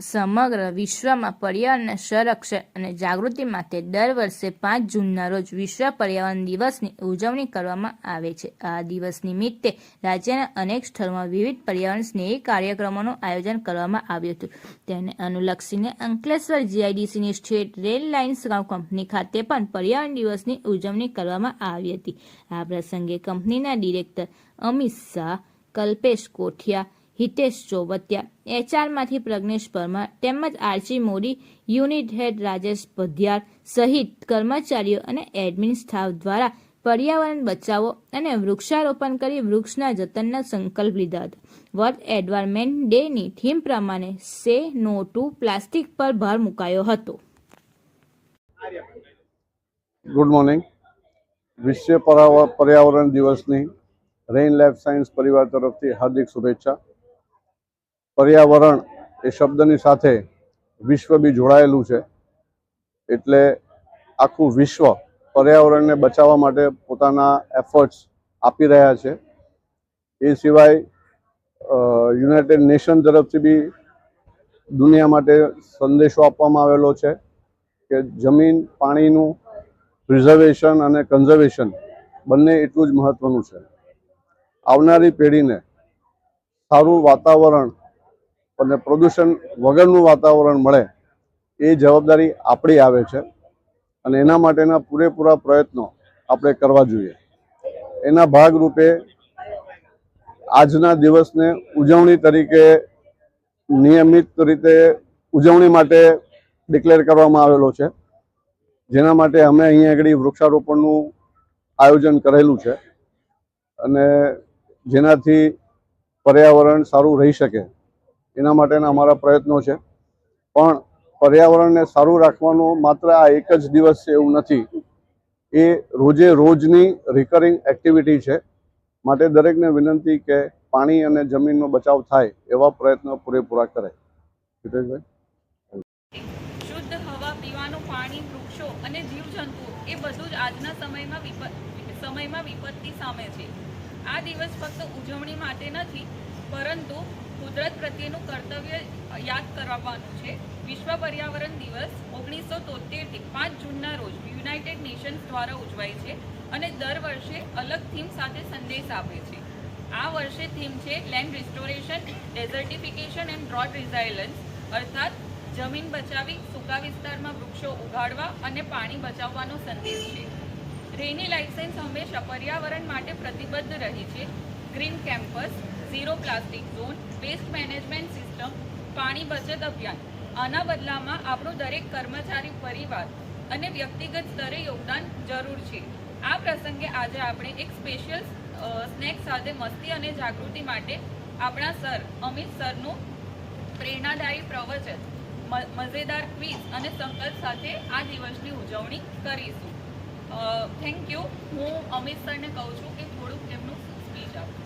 સમગ્ર વિશ્વમાં પર્યાવરણના સંરક્ષણ અને જાગૃતિ માટે દર વર્ષે પાંચ જૂનના રોજ વિશ્વ પર્યાવરણ દિવસની ઉજવણી કરવામાં આવે છે. આ દિવસ નિમિત્તે રાજ્યના અનેક સ્થળોમાં વિવિધ પર્યાવરણ સ્નેહી કાર્યક્રમોનું આયોજન કરવામાં આવ્યું હતું. તેને અનુલક્ષીને અંકલેશ્વર જીઆઈડીસીની સ્ટેટ રેલ લાઇન્સ કંપની ખાતે પણ પર્યાવરણ દિવસની ઉજવણી કરવામાં આવી હતી. આ પ્રસંગે કંપનીના ડિરેક્ટર અમિત શાહ, કલ્પેશ કોઠિયા હિતેશ ચોવતિયા એચઆરમાંથી પ્રજ્ઞેશ પરમાર તેમજ RC Mori unit head Rajesh Bhadhiyar સહિત કર્મચારીઓ અને એડમિન સ્ટાફ દ્વારા પર્યાવરણ બચાવો અને વૃક્ષારોપણ કરી વૃક્ષના જતનના સંકલ્પ લીધા હતા. વર્લ્ડ એન્વાયરમેન્ટ ડેની થીમ પ્રમાણે સે નો ટુ પ્લાસ્ટિક પર ભાર મુકાયો હતો. ગુડ મોર્નિંગ વિશ્વ પર્યાવરણ દિવસની રેઇન લાઈફ સાયન્સ પરિવાર તરફથી હાર્દિક શુભેચ્છા. પર્યાવરણ એ શબ્દની સાથે વિશ્વ બી જોડાયેલું છે. એટલે આખું વિશ્વ પર્યાવરણને બચાવવા માટે પોતાના એફર્ટ્સ આપી રહ્યા છે. એ સિવાય યુનાઇટેડ નેશન તરફથી બી દુનિયા માટે સંદેશો આપવામાં આવેલો છે કે જમીન, પાણીનું પ્રિઝર્વેશન અને કન્ઝર્વેશન બંને એટલું જ મહત્વનું છે. આવનારી પેઢીને સારું વાતાવરણ અને પ્રદૂષણ વગરનું વાતાવરણ મળે એ જવાબદારી આપણી આવે છે. અને એના માટેના પૂરેપૂરા પ્રયત્નો આપણે કરવા જોઈએ. એના ભાગરૂપે આજના દિવસને ઉજવણી તરીકે નિયમિત રીતે ઉજવણી માટે ડિક્લેર કરવામાં આવેલો છે. જેના માટે અમે અહીંયા આગળ વૃક્ષારોપણનું આયોજન કરેલું છે. અને જેનાથી પર્યાવરણ સારું રહી શકે. એના માટેના અમારા પ્રયત્નો છે. પણ પર્યાવરણને સારું રાખવાનું માત્ર આ એક જ દિવસ છે એવું નથી. એ રોજે રોજની રિકરિંગ એક્ટિવિટી છે. માટે દરેકને વિનંતી કે પાણી અને જમીનનો બચાવ થાય એવા પ્રયત્નો પૂરેપૂરા કરે. હિતેશભાઈ? પીવાનું પાણી, વૃક્ષો અને જીવજંતુઓ એ બધું જ આજના સમયમાં વિપત્તિ સામે છે. આ દિવસ ફક્ત ઉજવણી માટે નથી, પરંતુ કુદરત પ્રત્યેનું કર્તવ્ય યાદ કરાવવાનું છે. વિશ્વ પર્યાવરણ દિવસ ઓગણીસો તોતેરથી પાંચ જૂનના રોજ યુનાઇટેડ નેશન્સ દ્વારા ઉજવાય છે અને દર વર્ષે અલગ થીમ સાથે સંદેશ આપે છે. આ વર્ષે થીમ છે land restoration, desertification and drought resilience અર્થાત જમીન બચાવી, સૂકા વિસ્તારમાં વૃક્ષો ઉગાડવા અને પાણી બચાવવાનો સંદેશ છે. રેની લાઇસન્સ હંમેશા પર્યાવરણ માટે પ્રતિબદ્ધ રહી છે. Green campus zero plastic zone, waste management system, પાણી બચત અભિયાન. આના બદલામાં આપણું દરેક કર્મચારી, પરિવાર અને વ્યક્તિગત સ્તરે યોગદાન જરૂર છે. આ પ્રસંગે આજે આપણે એક સ્પેશિયલ સ્નેક સાથે મસ્તી અને જાગૃતિ માટે આપણા સર અમિત સરનું પ્રેરણાદાયી પ્રવચન મજેદાર ક્વિઝ અને સંકલ્પ સાથે આ દિવસની ઉજવણી કરીશું. થેન્ક યુ હું અમિત સરને કહું છું કે થોડુંક એમનું સ્પીચ આપું.